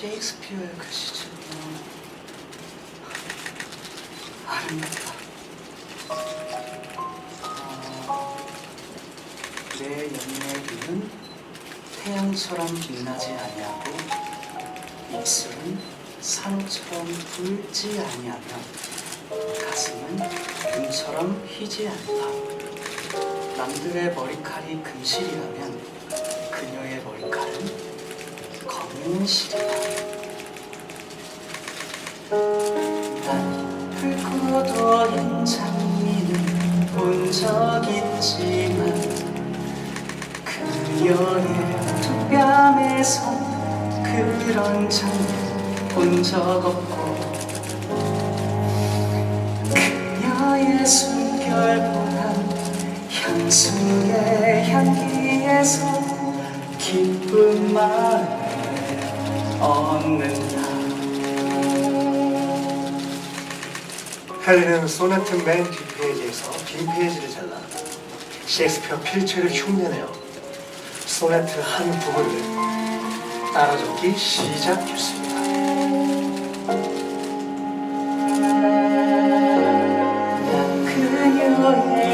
셰익스피어의 글씨처럼 아름답다. 어, 내 연인의 눈은 태양처럼 빛나지 아니하고 입술은 산처럼 붉지 아니하며 가슴은 금처럼 휘지 않다. 남들의 머리칼이 금실이라면 그녀의 머리칼은 검은 실이다. 난 붉고도인 장미는 본 적 있지만 그녀의 두 뺨에선 그런 장면 본적 없고 그녀의 숨결보단 향수의 향기에서 기쁜 마음 을 얻는다 헬리는 소네트 맨 뒷페이지에서 빈 페이지를 잘라 셰익스피어 필체를 흉내내어 소네트 한 부분을 따라 적기 시작했습니다. 난 그녀의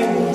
음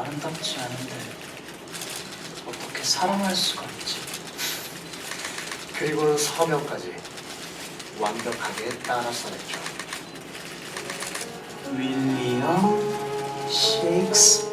아름답지 않은데 어떻게 사랑할 수가 있지? 그리고는 서명까지 완벽하게 따라 써냈죠. 윌리엄 셰익스피어